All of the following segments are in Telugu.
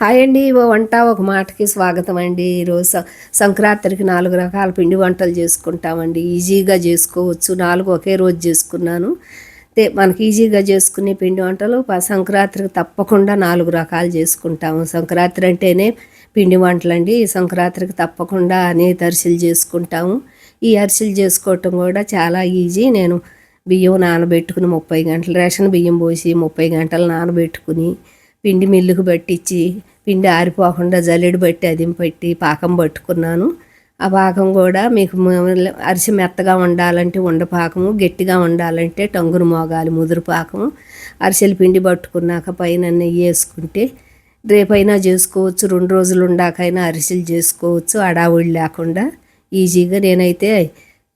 హాయ్ అండి ఓ వంట ఒక మాటకి స్వాగతం అండి. ఈరోజు సంక్రాంతికి నాలుగు రకాల పిండి వంటలు చేసుకుంటామండి. ఈజీగా చేసుకోవచ్చు. నాలుగు ఒకే రోజు చేసుకున్నాను. తే మనకి ఈజీగా చేసుకునే పిండి వంటలు ప- సంక్రాంతికి తప్పకుండా నాలుగు రకాలు చేసుకుంటాము. సంక్రాంతి అంటేనే పిండి వంటలు అండి ఈ సంక్రాంతికి తప్పకుండా అనేక అరిసెలు చేసుకుంటాము. ఈ అరిసెలు చేసుకోవటం కూడా చాలా ఈజీ. నేను బియ్యం నానబెట్టుకుని ముప్పై గంటలు రేషన్ బియ్యం పోసి ముప్పై గంటలు నానబెట్టుకుని పిండి మిల్లుకు పట్టించి పిండి ఆరిపోకుండా జల్లెడు పట్టి అది పట్టి పాకం పట్టుకున్నాను. ఆ పాకం కూడా మీకు అరిసి మెత్తగా ఉండాలంటే ఉండపాకము గట్టిగా ఉండాలంటే టంగురు మోగాలి ముదురు పాకము. అరిసెలు పిండి పట్టుకున్నాక పైన నెయ్యి వేసుకుంటే రేపైనా చేసుకోవచ్చు రెండు రోజులు ఉండాకైనా అరిసెలు చేసుకోవచ్చు అడావుడి లేకుండా ఈజీగా నేనైతే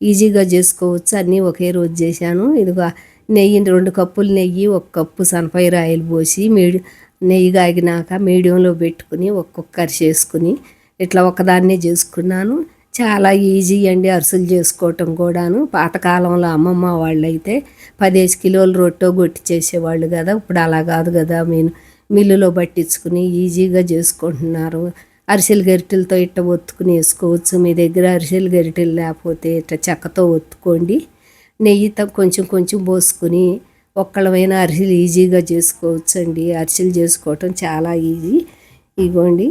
ఈజీగా చేసుకోవచ్చు. అన్నీ ఒకే రోజు చేశాను. ఇదిగో నెయ్యి రెండు కప్పులు నెయ్యి ఒక కప్పు సన్ఫైర్ ఆయిల్ పోసి మీడి నెయ్యి కాగినాక మీడియంలో పెట్టుకుని ఒక్కొక్కరు చేసుకుని ఇట్లా ఒకదాన్నే చేసుకున్నాను. చాలా ఈజీ అండి అరిసెలు చేసుకోవటం కూడాను. పాతకాలంలో అమ్మమ్మ వాళ్ళు అయితే పదిహేను కిలోలు రొట్టె గొట్టి చేసేవాళ్ళు కదా. ఇప్పుడు అలా కాదు కదా. మీరు మిల్లులో పట్టించుకుని ఈజీగా చేసుకుంటున్నారు. అరిసెలు గరిటెలతో ఇట్ట ఒత్తుకుని వేసుకోవచ్చు. మీ దగ్గర అరిసెలు గరిటెలు లేకపోతే ఇట్ట చెక్కతో ఒత్తుకోండి. నెయ్యితో కొంచెం కొంచెం పోసుకుని ఒక్కళ్ళమైనా అరిసెలు ఈజీగా చేసుకోవచ్చు అండి అరిసెలు చేసుకోవటం చాలా ఈజీ. ఇగోండి.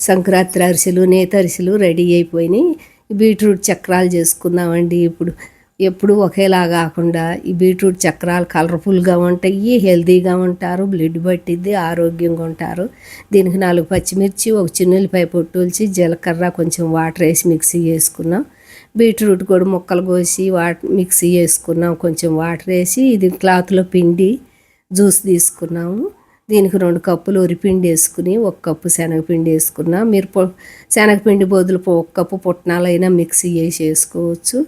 సంక్రాంతి అరిసెలు నేత అరిసెలు రెడీ అయిపోయినాయి. బీట్రూట్ చక్రాలు చేసుకుందామండి ఇప్పుడు. ఎప్పుడు ఒకేలా కాకుండా ఈ బీట్రూట్ చక్రాలు కలర్ఫుల్గా ఉంటాయి హెల్తీగా ఉంటారు బ్లడ్ పట్టిద్ది ఆరోగ్యంగా ఉంటారు. దీనికి నాలుగు పచ్చిమిర్చి ఒక చిన్నులపై పొట్టుల్చి జీలకర్ర కొంచెం వాటర్ వేసి మిక్సీ చేసుకున్నాం బీట్రూట్ కూడా ముక్కలు కోసి వాట్ మిక్సీ చేసుకున్నాం. కొంచెం వాటర్ వేసి ఇది క్లాత్లో పిండి జ్యూస్ తీసుకున్నాము. దీనికి రెండు కప్పులు ఉరిపిండి వేసుకుని ఒక కప్పు శనగపిండి వేసుకున్నా. మీరు పొ శనగపిండి బదులు ఒక కప్పు పుట్నాలైనా మిక్సీ వేసి వేసుకోవచ్చు.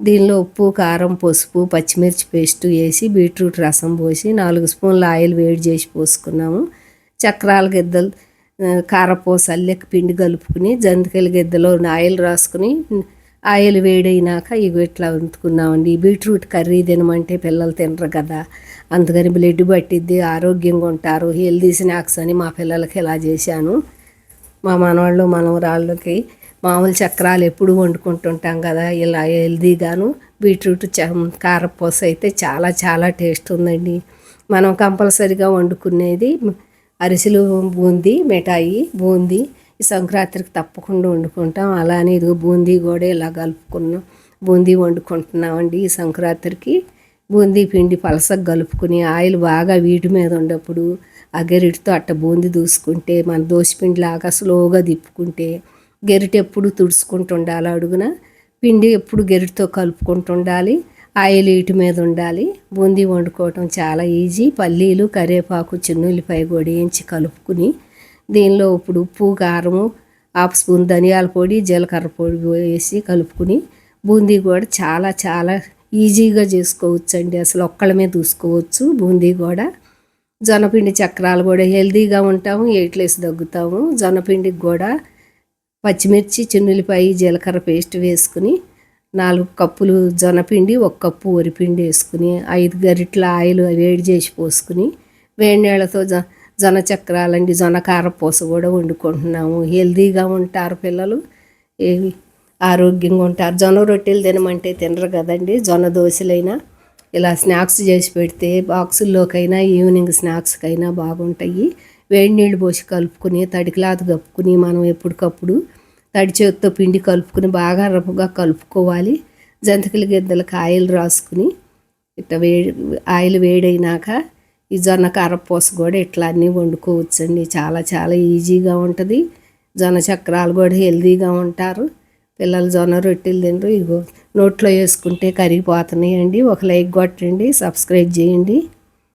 దీనిలో ఉప్పు కారం పసుపు పచ్చిమిర్చి పేస్ట్ వేసి బీట్రూట్ రసం పోసి నాలుగు స్పూన్ల ఆయిల్ వేడి చేసి పోసుకున్నాము. చక్రాల గిద్దలు కారపూస అల్లెక్క పిండి కలుపుకుని జంతికల గిద్దలో ఆయిల్ రాసుకుని ఆయిల్ వేడైనాక ఇవి ఇట్లా వండుకున్నామండి బీట్రూట్ కర్రీ తినమంటే పిల్లలు తినరు కదా. అందుకని బ్లడ్ పట్టిద్ది ఆరోగ్యంగా ఉంటారు. హెల్దీ స్నాక్స్ అని మా పిల్లలకి ఇలా చేశాను. మా మనవాళ్ళు మనవరాళ్ళకి మామూలు చక్రాలు ఎప్పుడు వండుకుంటుంటాం కదా ఇలా హెల్దీగాను. బీట్రూట్ చ కారపూస అయితే చాలా చాలా టేస్ట్ ఉందండి. మనం కంపల్సరిగా వండుకునేది అరిసెలు బూందీ మిఠాయి బూందీ ఈ సంక్రాంతికి తప్పకుండా వండుకుంటాం. అలానే ఇదిగో బూందీ కూడా ఇలా కలుపుకున్నాం. బూందీ వండుకుంటున్నామండి ఈ సంక్రాంతికి. బూందీ పిండి పలసగా కలుపుకుని ఆయిల్ బాగా వీటి మీద ఉన్నప్పుడు ఆ గెరిటితో అట్ట బూందీ దూసుకుంటే మన దోశపిండి లాగా స్లోగా తిప్పుకుంటే గెరిట ఎప్పుడు తుడుచుకుంటూ ఉండాలి అడుగున. పిండి ఎప్పుడు గెరిటితో కలుపుకుంటూ ఉండాలి. ఆయిల్ వీటి మీద ఉండాలి. బూందీ వండుకోవటం చాలా ఈజీ. పల్లీలు కరివేపాకు చిన్నుల్లిపాయ కూడా వేయించి కలుపుకుని దీనిలో ఇప్పుడు ఉప్పు కారము హాఫ్ స్పూన్ ధనియాల పొడి జీలకర్ర పొడి వేసి కలుపుకుని బూందీ కూడా చాలా చాలా ఈజీగా చేసుకోవచ్చు అండి అసలు ఒక్కళ్ళమే చూసుకోవచ్చు బూందీ కూడా జొన్నపిండి చక్రాలు కూడా హెల్తీగా ఉంటాము ఎయిట్లేసి తగ్గుతాము. జొన్నపిండికి కూడా పచ్చిమిర్చి చిన్నులపాయి జీలకర్ర పేస్ట్ వేసుకుని నాలుగు కప్పులు జొన్నపిండి ఒక కప్పు వరిపిండి వేసుకుని ఐదు గరిటల ఆయిల్ వేడి చేసి పోసుకుని వేడి నీళ్ళతో జొన్న చక్రాలండి జొన్న కారపూస కూడా వండుకుంటున్నాము. హెల్తీగా ఉంటారు పిల్లలు. ఏవి ఆరోగ్యంగా ఉంటారు. జొన్న రొట్టెలు తినమంటే తినరు కదండి జొన్న దోశలైనా. ఇలా స్నాక్స్ చేసి పెడితే బాక్సుల్లోకైనా ఈవినింగ్ స్నాక్స్కైనా బాగుంటాయి. వేడి నీళ్ళు పోసి కలుపుకుని తడి క్లాత్ కప్పుకుని మనం ఎప్పటికప్పుడు తడి చేతితో పిండి కలుపుకుని బాగా రఫ్గా కలుపుకోవాలి. జంతికల గిద్దలకు ఆయిల్ రాసుకుని ఇట్లా వేడి ఆయిల్ వేడైనాక ఈ జొన్న కారపూస కూడా ఇట్లా అన్నీ వండుకోవచ్చండి. చాలా చాలా ఈజీగా ఉంటుంది. జొన్న చక్రాలు కూడా హెల్తీగా ఉంటారు. పిల్లలు జొన్న రొట్టెలు తినరు. ఇగో నోట్లో వేసుకుంటే కరిగిపోతున్నాయండి. ఒక లైక్ కొట్టండి సబ్స్క్రైబ్ చేయండి.